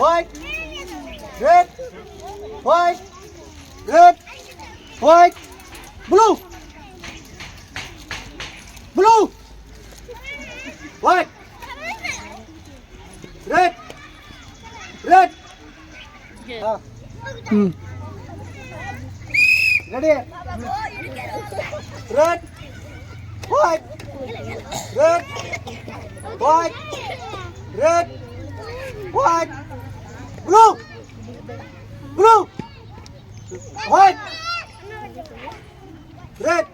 white, red, white, red, white, blue, blue, white, red, red. Ah. Hmm. Ready? Red, white, red, white, red, white. Uno! Uno! White! Red!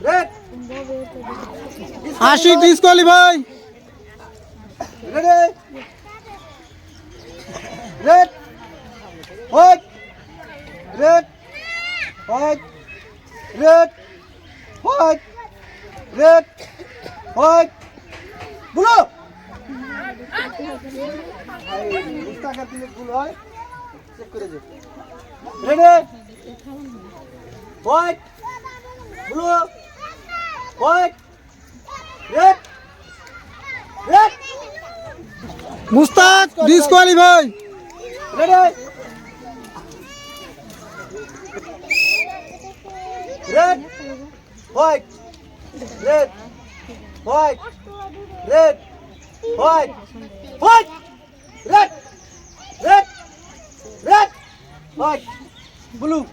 Red! Ashik disqualify! Ready? Red! White! Red! White! Red! White! Red! White! Blue! ভুল হয় check করে যে ready white blue white red red Mustaq disqualify Ready? Red, white, red, white, red, white, white, red, red, red, white, blue,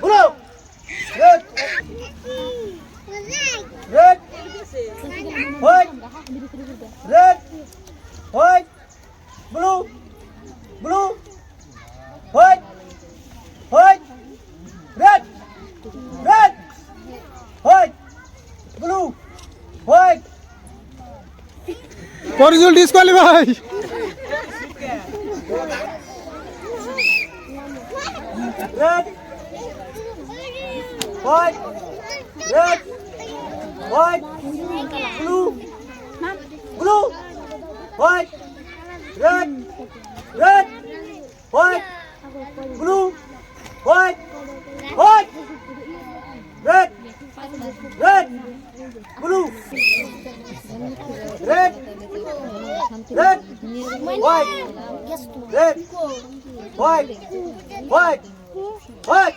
blue, red, Parijul disqualify red, white, red, white, blue, blue, white, red, red, white, blue, white, white, red, red, blue, red, red, white, red, white, white, white,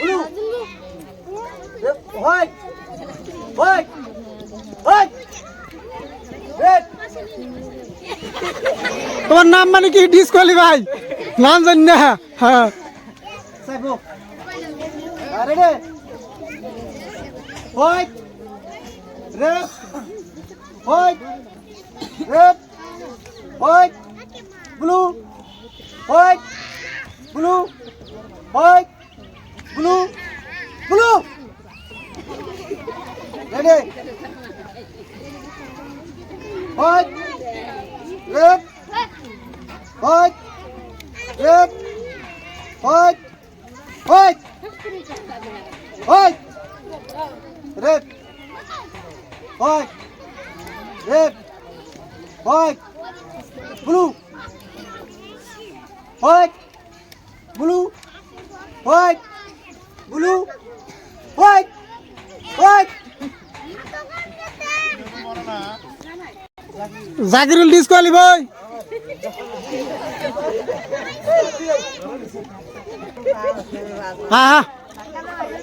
blue, red, white, white, white, red. তোমার নাম মানে কি disqualify নাম জানি না হ্যাঁ Saibu. Ready? Hoyt! Rep! Hoyt! Rep! Hoyt! Blue! Hoyt! Blue! Hoyt! Blue! Blue! Ready? Hoyt! Rep! Hoyt! Rep! Hoyt! Hoyt! Hoyt! Red white red white blue. White blue. White blue. White white Jakirul disqualify ভাই। হ্যাঁ হ্যাঁ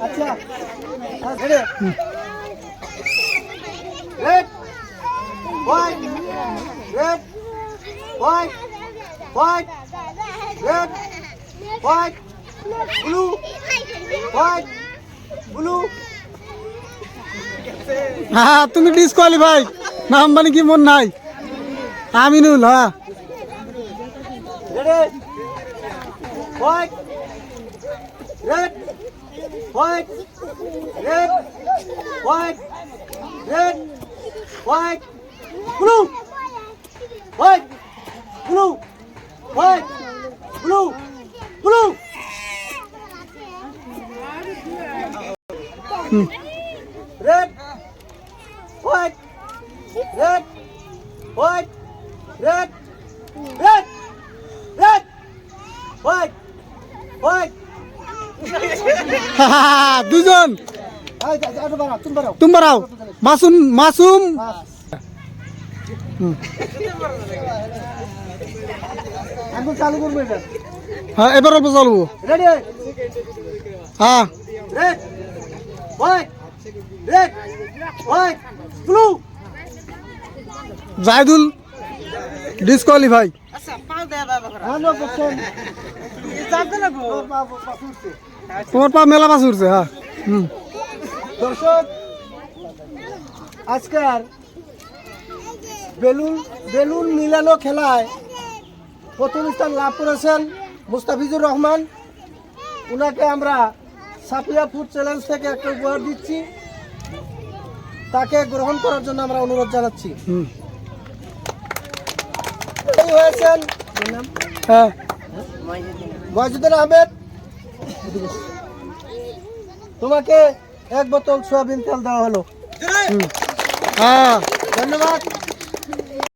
আচ্ছা red white red white white red white blue white blue হ্যাঁ তুমি disqualify নাম মানে কি মন নাই? আমিনুল হ্যাঁ। Red, white, red, white, red, white, red, white, blue, white, blue, white, blue, blue. Red, white, red, white, red, red, red, white, white. দুজন আই আই বাড়াও তুমি বাড়াও তুমি বাড়াও। মাসুম মাসুম। চালু হ্যাঁ এবার অল্প চলবো রেডি হ্যাঁ। জাহিদুল ডিসকোয়ালিফাই তোমার পা মেলা পাশে উঠছে হ্যাঁ। দর্শক আজকের বেলুন বেলুন মিলানো খেলায় প্রথম স্থান লাভ করেছেন মুস্তাফিজুর রহমান। উনাকে আমরা সাফিয়া ফুড চ্যালেঞ্জ থেকে একটা উপহার দিচ্ছি। তাকে গ্রহণ করার জন্য আমরা অনুরোধ জানাচ্ছি। হুম। হয়েছেন হ্যাঁ। মহিজুদ্দিন আহমেদ। তোমাকে এক বোতল সোয়াবিন তেল দেওয়া হলো। হ্যাঁ ধন্যবাদ।